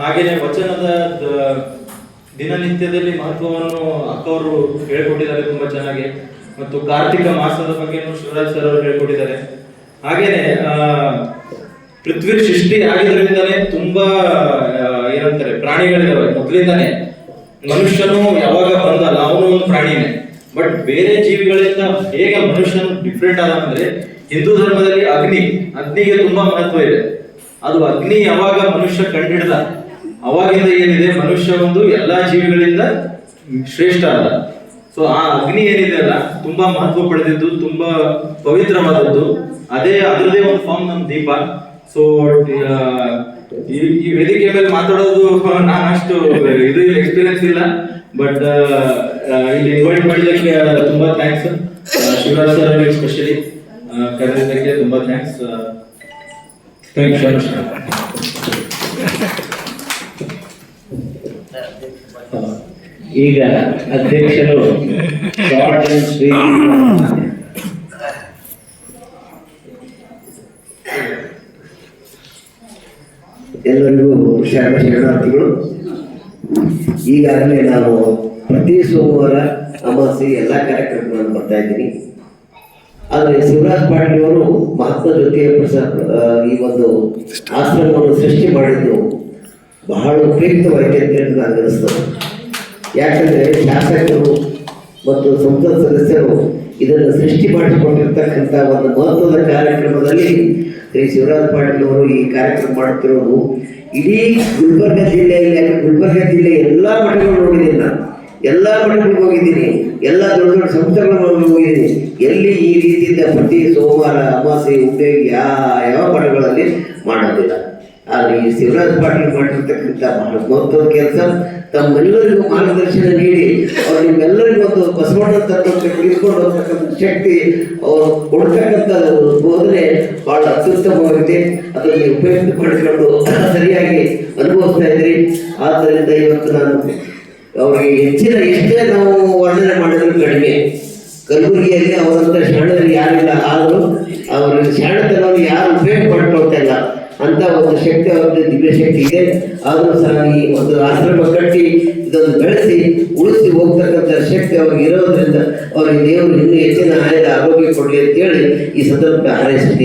ಹಾಗೇನೆ ವಚನದ ದಿನನಿತ್ಯದಲ್ಲಿ ಮಹತ್ವವನ್ನು ಅಕ್ಕವರು ಹೇಳ್ಕೊಟ್ಟಿದ್ದಾರೆ ತುಂಬಾ ಚೆನ್ನಾಗಿ. ಮತ್ತು ಕಾರ್ತಿಕ ಮಾಸದ ಬಗ್ಗೆನೂ ಶಿವರಾಜ್ ಸರ್ ಅವರು ಹೇಳ್ಕೊಟ್ಟಿದ್ದಾರೆ. ಹಾಗೇನೆ ಪೃಥ್ವಿ ಸೃಷ್ಟಿ ಆಗಿದ್ರಿಂದಾನೆ ತುಂಬಾ ಏನಂತಾರೆ, ಪ್ರಾಣಿಗಳಿದಾವೆ. ಮೊದಲಿಂದಾನೆ ಮನುಷ್ಯನು ಯಾವಾಗ ಬಂದಲ್ಲ, ಅವನು ಒಂದು ಪ್ರಾಣಿನೇ. ಬಟ್ ಬೇರೆ ಜೀವಿಗಳಿಂದ ಹೇಗೆ ಮನುಷ್ಯನು ಡಿಫ್ರೆಂಟ್ ಆದ ಅಂದ್ರೆ ಹಿಂದೂ ಧರ್ಮದಲ್ಲಿ ಅಗ್ನಿ, ಅಗ್ನಿಗೆ ತುಂಬಾ ಮಹತ್ವ ಇದೆ. ಅದು ಅಗ್ನಿ ಯಾವಾಗ ಮನುಷ್ಯ ಕಂಡಿಡ್ದ ಅವಾಗಿಂದ ಏನಿದೆ? ಮನುಷ್ಯ ಒಂದು ಎಲ್ಲಾ ಜೀವಿಗಳಿಂದ ಶ್ರೇಷ್ಠ ಅಲ್ಲ. ಸೊ ಆ ಅಗ್ನಿ ಏನಿದೆ ಅಲ್ಲ, ತುಂಬಾ ಮಹತ್ವ ಪಡೆದಿದ್ದು, ತುಂಬಾ ಪವಿತ್ರವಾದದ್ದು. ಅದೇ ಅದರದೇ ಒಂದು ಫಾರ್ಮ್ ನಮ್ಮ ದೀಪ. ಸೊ ಈ ವೇದಿಕೆ ಮೇಲೆ ಮಾತಾಡೋದು ನಾನು ಅಷ್ಟು ಇದು ಎಕ್ಸ್ಪೀರಿಯನ್ಸ್ ಇಲ್ಲ. ಬಟ್ ಇಲ್ಲಿ ಇನ್ವೈಟ್ ಮಾಡಿದ್ದಕ್ಕೆ ತುಂಬಾ ಥ್ಯಾಂಕ್ಸ್ ಶಿವರಾಜ್ ಸರ್ ಅವರಿಗೆ ಸ್ಪೆಷಲಿ ಕರೆದಿದ್ದಕ್ಕೆ ತುಂಬಾ ಥ್ಯಾಂಕ್ಸ್ ಥ್ಯಾಂಕ್ ಯು ಈಗ ಅಧ್ಯಕ್ಷರು ಶ್ರೀ ಎಲ್ಲರಿಗೂ ಶರಣ ಶರಣಾರ್ಥಿಗಳು. ಈಗಾಗಲೇ ನಾನು ಪ್ರತಿ ಸೋಮವಾರ ಅಮಾಸೆ ಎಲ್ಲ ಕಾರ್ಯಕ್ರಮಗಳನ್ನು ಬರ್ತಾ ಇದ್ದೀನಿ ಆದರೆ ಶಿವರಾಜ್ ಪಾಟೀಲ್ ಅವರು ಮಹಾತ್ಮ ಜ್ಯೋತಿ ಪ್ರಸಾದ್ ಈ ಒಂದು ಆಶ್ರಮವನ್ನು ಸೃಷ್ಟಿ ಮಾಡಿದ್ದು ಬಹಳ ಉಪಯುಕ್ತವಾಗಿದೆ ಅಂತ ಹೇಳಿ ನಾನು ಅನಿಸ್ತದೆ ಯಾಕಂದರೆ ಶಾಸಕರು ಮತ್ತು ಸಂಸತ್ ಸದಸ್ಯರು ಇದನ್ನು ಸೃಷ್ಟಿ ಮಾಡಿಕೊಂಡಿರ್ತಕ್ಕಂಥ ಒಂದು ಮಹತ್ವದ ಕಾರ್ಯಕ್ರಮದಲ್ಲಿ ಶ್ರೀ ಶಿವರಾಜ್ ಪಾಟೀಲ್ ಅವರು ಈ ಕಾರ್ಯಕ್ರಮ ಮಾಡುತ್ತಿರೋದು ಇಡೀ ಗುಲ್ಬರ್ಗ ಜಿಲ್ಲೆಯಲ್ಲಿ ಗುಲ್ಬರ್ಗ ಜಿಲ್ಲೆ ಎಲ್ಲ ಮಠಗಳು ನೋಡಿದ್ದೀನಿ ನಾನು. ಎಲ್ಲ ಮಠಗಳಿಗೆ ಹೋಗಿದ್ದೀನಿ. ಎಲ್ಲ ದೊಡ್ಡ ದೊಡ್ಡ ಸಂಸ್ಥೆಗಳು ಹೋಗಿದ್ದೀನಿ. ಎಲ್ಲಿ ಈ ರೀತಿಯಿಂದ ಪ್ರತಿ ಸೋಮವಾರ ಅಮಾಸೆ ಉಪಯೋಗ ಯಾವ ಯಾವ ಮಠಗಳಲ್ಲಿ ಮಾಡೋದಿಲ್ಲ. ಆದರೆ ಈ ಶಿವರಾಜ್ ಪಾಟೀಲ್ ಮಾಡಿರ್ತಕ್ಕಂಥ ಬಹಳ ಮಹತ್ವದ ಕೆಲಸ. ತಮ್ಮೆಲ್ಲರಿಗೂ ಮಾರ್ಗದರ್ಶನ ನೀಡಿ, ಅವ್ರು ನಿಮ್ಮೆಲ್ಲರಿಗೂ ಒಂದು ಬಸವಣ್ಣ ತತ್ವಕ್ಕೆ ತಿಳಿದುಕೊಂಡು ಹೋಗ್ತಕ್ಕಂಥ ಶಕ್ತಿ, ಅವರು ಕೊಡ್ತಕ್ಕಂಥ ಬೋಧನೆ ಬಹಳ ಅತ್ಯುತ್ತಮವಾಗಿದೆ. ಅದನ್ನು ಉಪಯುಕ್ತ ಪಡಿಸಿಕೊಂಡು ಸರಿಯಾಗಿ ಅನುಭವಿಸ್ತಾ ಇದ್ರಿ ಆದ್ದರಿಂದ ಇವತ್ತು ನಾನು ಅವರಿಗೆ ಹೆಚ್ಚಿನ ಎಷ್ಟೇ ನಾವು ವರ್ಣನೆ ಮಾಡಿದ್ರು ಕಡಿಮೆ. ಕಲಬುರಗಿಯಲ್ಲಿ ಅವರಂತ ಶರಣರು ಯಾರಿಲ್ಲ. ಆದರೂ ಅವರ ಶರಣತನವನ್ನು ಯಾರು ಉಪಯೋಗ ಮಾಡ್ಕೊಳ್ತಾ ಇಲ್ಲ. ಅಂತ ಒಂದು ಶಕ್ತಿ ಅವ್ರದ್ದು ದಿವ್ಯ ಶಕ್ತಿ ಇದೆ. ಆದರೂ ಸಹ ಈ ಒಂದು ಆಶ್ರಮ ಕಟ್ಟಿ ಇದನ್ನು ಬೆಳೆಸಿ, ಉಳಿಸಿ ಹೋಗ್ತಕ್ಕಂಥ ಶಕ್ತಿ ಅವ್ರಿಗೆ ಇರೋದ್ರಿಂದ ಅವರಿಗೆ ದೇವರು ಇನ್ನೂ ಹೆಚ್ಚಿನ ಆಯದ ಆರೋಗ್ಯ ಕೊಡಲಿ ಅಂತೇಳಿ ಈ ಸಂದರ್ಭ ಹಾರೈಸ್ತೀನಿ